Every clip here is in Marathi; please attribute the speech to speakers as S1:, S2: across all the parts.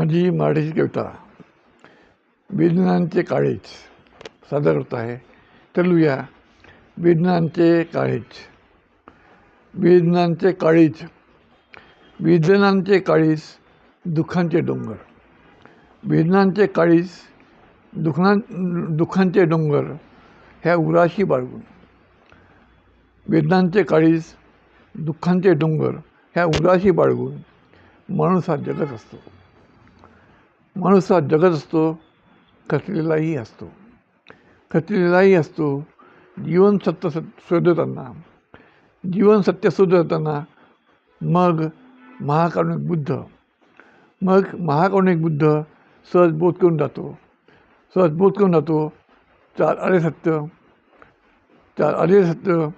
S1: माझी मराठीची कविता वेदनांचे काळेच सादर करत आहे. चलूया वेदनांचे काळेच वेदनांचे काळीज वेदनांचे काळीस दुःखांचे डोंगर. वेदनांचे काळीस दुखना दुःखांचे डोंगर ह्या उराशी बाळगून. वेदनांचे काळीस दुःखांचे डोंगर ह्या उराशी बाळगून माणूस हा जगत असतो. माणूस हा जगत असतो खचलेलाही असतो. खचलेलाही असतो. जीवन सत्य सत शोधताना जीवन सत्य शोधताना मग महाकारुणिक बुद्ध मग महाकारुणिक बुद्ध सहज बोध करून जातो. सहज बोध करून जातो. चार आर्य सत्य चार आर्य सत्य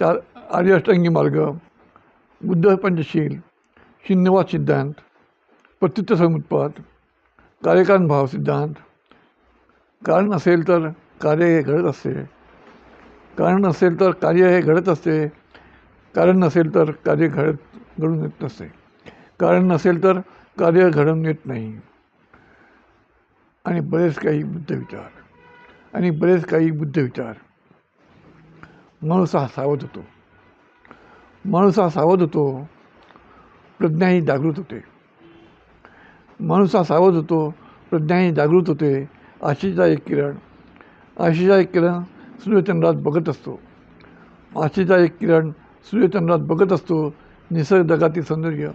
S1: चार आर्य अष्टांगी मार्ग बुद्ध पंचशील शून्यवाद सिद्धांत प्रत्युत्तर समुत्पाद कार्यकारण भाव सिद्धांत. कारण असेल तर कार्य हे घडत असते. कारण नसेल तर कार्य हे घडत असते. कारण नसेल तर कार्य घडत घडून येत नसते. कारण नसेल तर कार्य घडून येत नाही. आणि बरेच काही बुद्ध विचार. आणि बरेच काही बुद्ध विचार. माणूस हा सावध होतो. माणूस हा सावध होतो. प्रज्ञाही जागृत होते. माणूस हा सावध होतो प्रज्ञाही जागृत होते. आशेचा एक किरण. आशेचा एक किरण सूर्यचंद्रात बघत असतो. आशेचा एक किरण सूर्यचंद्रात बघत असतो. निसर्ग जगातील सौंदर्य.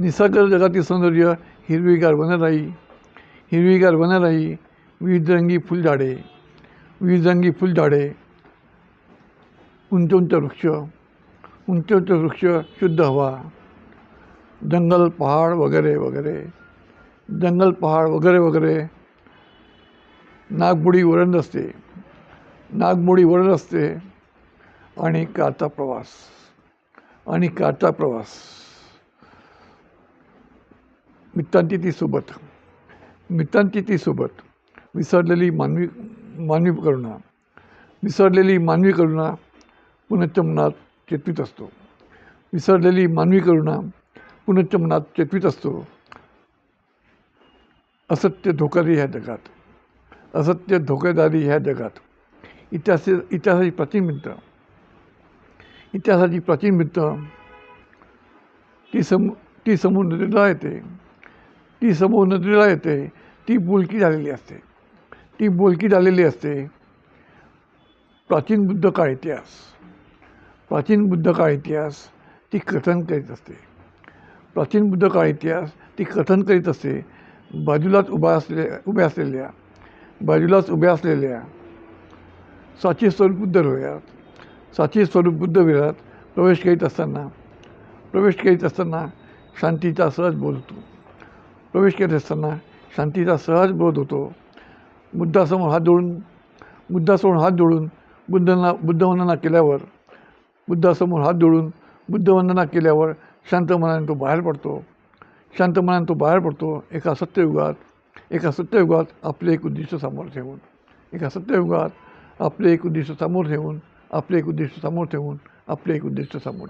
S1: निसर्ग जगातील सौंदर्य हिरवीगार वनराई. हिरवीगार वनराई विविधरंगी फुलझाडे. विविधरंगी फुलझाडे. उंच उंच वृक्ष. उंच उंच वृक्ष शुद्ध हवा. जंगल पहाड वगैरे वगैरे. जंगल पहाड वगैरे वगैरे. नागमोडी वरण असते. नागमोडी वरण असते. आणि कारचा प्रवास. आणि कारचा प्रवास. मित्रांची ती सोबत. मित्रांची ती सोबत. विसरलेली मानवी मानवी करुणा. विसरलेली मानवी करुणा पुनश्च मनात चेतवीत असतो. विसरलेली मानवी करुणा पुनश्च मनात चेतवीत असतो. असत्य धोकादारी ह्या जगात. असत्य धोकेदारी ह्या जगात. इतिहास इतिहासाची प्राचीन भिंत इतिहासाची प्राचीन भिंत ती सम ती समोर नदीला येते. ती समोर नदीला येते. ती बोलकी झालेली असते. ती बोलकी झालेली असते. प्राचीन बुद्ध काळ इतिहास. प्राचीन बुद्ध काळ इतिहास ती कथन करीत असते. प्राचीन बुद्ध काळ इतिहास ती कथन करीत असते. बाजूलाच उभा असलेल्या उभ्या असलेल्या बाजूलाच उभ्या असलेल्या साची स्वरूप बुद्ध विहारात साची स्वरूप बुद्ध विहारात प्रवेश करीत असताना प्रवेश करीत असताना शांतीचा सहज बोध होतो. प्रवेश करीत असताना शांतीचा सहज बोध होतो. बुद्धासमोर हात जोडून बुद्धासमोर हात जोडून बुद्धांना बुद्धवंदना केल्यावर बुद्धासमोर हात जोडून बुद्धवंदना केल्यावर शांत मनाने तो बाहेर पडतो. शांत मनाने तो बाहेर पडतो. एका सत्ययुगात एका सत्ययुगात आपले एक उद्दिष्ट समोर ठेवून एका सत्ययुगात आपले एक उद्दिष्ट समोर ठेवून आपले एक उद्दिष्ट समोर ठेवून आपले एक उद्दिष्ट समोर ठेवून.